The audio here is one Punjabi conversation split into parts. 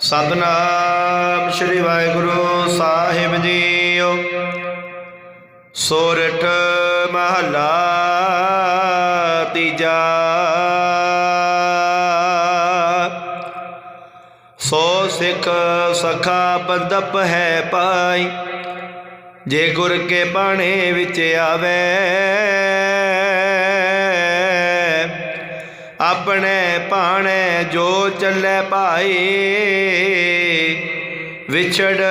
ਸਤਨਾਮ ਸ੍ਰੀ ਵਾਹਿਗੁਰੂ ਸਾਹਿਬ ਜੀਓ। ਸੋਰਠ ਮਹਲਾ ਤੀਜਾ। ਸੋ ਸਿੱਖ ਸਖਾ ਬੰਦਪ ਹੈ ਪਾਈ, ਜੇ ਗੁਰ ਕੇ ਬਾਣੇ ਵਿੱਚ ਆਵੇ। ਆਪਣੇ ਭਾਣੇ ਜੋ ਚੱਲੇ ਭਾਈ, ਵਿਛੜ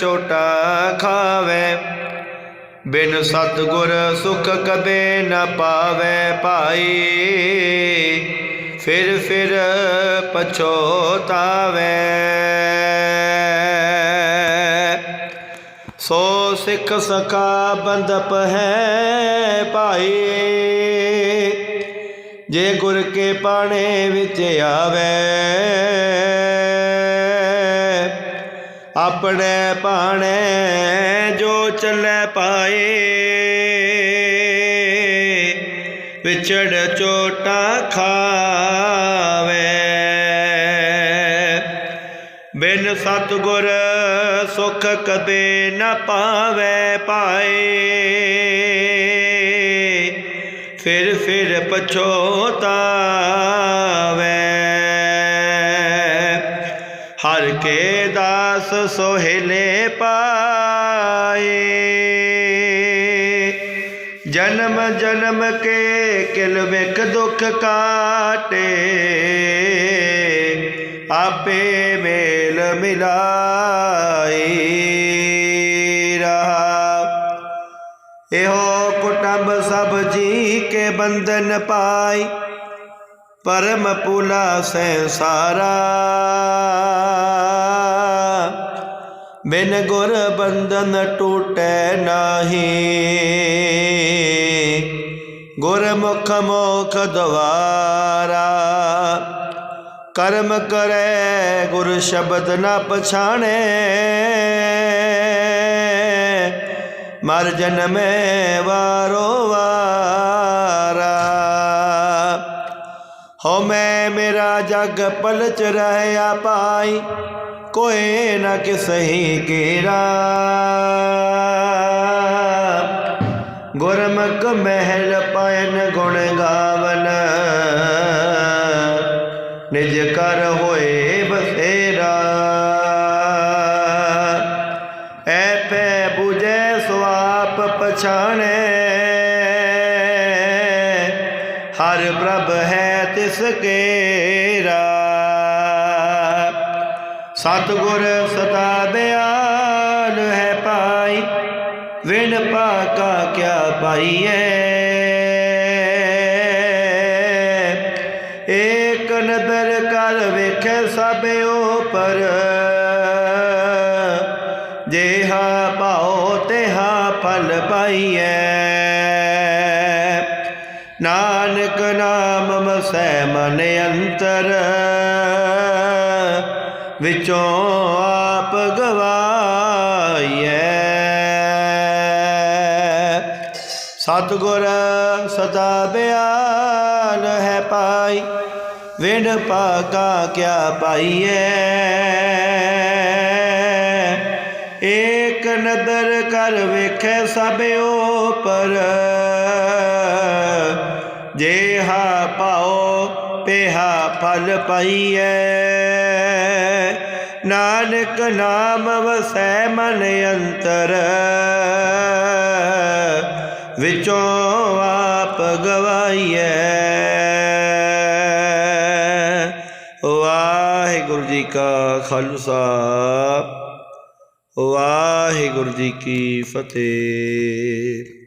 ਛੋਟਾ ਖਾਵੇ। ਬਿਨ ਸਤਗੁਰ ਸੁਖ ਕਬੇ ਨਾ ਪਾਵੇ ਭਾਈ, ਫਿਰ ਫਿਰ ਪਛੋਤਾਵੇ। ਸੋ ਸਿੱਖ ਸਕਾ ਬੰਦਪ ਹੈ ਭਾਈ। ਜੇ ਗੁਰ ਕੇ ਪਾਣੇ ਵਿੱਚ ਆਵੇ, ਆਪਣੇ ਪਾਣੇ ਜੋ ਚੱਲੇ ਪਾਏ, ਵਿਛੜ ਚੋਟਾ ਖਾਵੇ। ਬਿਨ ਸਤਗੁਰ ਸੁਖ ਕਦੇ ਨਾ ਪਾਵੇ ਪਾਏ ਫਿਰ ਫਿਰ ਪਛੋਤਾਵੇ। ਹਰ ਕੇ ਦਾਸ ਸੋਹਿਲੇ ਪਾਏ। ਜਨਮ ਜਨਮ ਕੇ ਕਿਲ ਵਿਖ ਦੁਖ ਕਾਟੇ। ਆਪੇ ਮੇਲ ਮਿਲਾਈ ਰਹਾ। ਇਹੋ ਕੁਟੰਬ ਸਭ ਜੀ ਬੰਧਨ ਪਾਈ, ਪਰਮ ਪੁਲਾ ਸੰਸਾਰਾ ਬਿਨ ਗੁਰ ਬੰਧਨ ਟੂਟੈ ਨਾਹੀ, ਗੁਰਮੁਖ ਮੋਖ ਦਵਾਰਾ। ਕਰਮ ਕਰੈ, ਗੁਰ ਸ਼ਬਦ ਨਾ ਪਛਾਣੈ। ਮਰ ਜਨਮੈ ਵਾਰੋ ਵਾਰਾ। ਮੇਰਾ ਜਗ ਪਲਚ ਰਹਿਆ ਪਾਈ, ਕੋਏ ਨ ਕਿਸਹੀ ਕੇਰਾ। ਗੁਰਮੁਖ ਮਹਿਲ ਪਾਇਨ ਗੁਣ ਗਾਵਨ, ਨਿਜ ਕਰ ਹੋਏ ਬਸੇਰਾ ਐ ਪੈ 부ਜੈ ਸਵਾਪ ਪਛਾਣੈ, ਹਰ ਪ੍ਰਭ ਹੈ ਸਕੇਰਾ ਕੇਰਾ ਸਤਗੁਰ ਸਦਾ ਬਿਆਨ ਹੈ ਪਾਈ ਵਿਣ ਪਾਕਾ ਕਿਆ ਪਾਈਐ। ਏਕ ਨਦਰ ਕਰ ਵੇਖੈ ਸਭ ਉਪਰ। ਜੇਹਾ ਤੇ ਤੇਹਾ ਫਲ ਪਾਈਐ। ਨਾਨਕ ਨਾਮ ਮਸੈ ਮਨ ਅੰਤਰ, ਵਿੱਚੋਂ ਆਪ ਗਵਾਈਐ। ਸਤਗੁਰ ਸਦਾ ਬਿਆਨ ਹੈ ਪਾਈ ਵਿਣ ਪਾਗਾ ਕਿਆ ਪਾਈਐ। ਏਕ ਨਦਰ ਕਰ ਵੇਖੈ ਸਭ ਉਪਰ ਜੇਹਾ ਪਾਓ ਪੇਹਾ ਫਲ ਪਾਈਐ। ਨਾਨਕ ਨਾਮ ਵਸੈ ਮਨ ਅੰਤਰ। ਵਿੱਚੋਂ ਆਪ ਗਵਾਈਐ। ਵਾਹਿਗੁਰੂ ਜੀ ਕਾ ਖਾਲਸਾ। ਵਾਹਿਗੁਰੂ ਜੀ ਕੀ ਫਤਿਹ।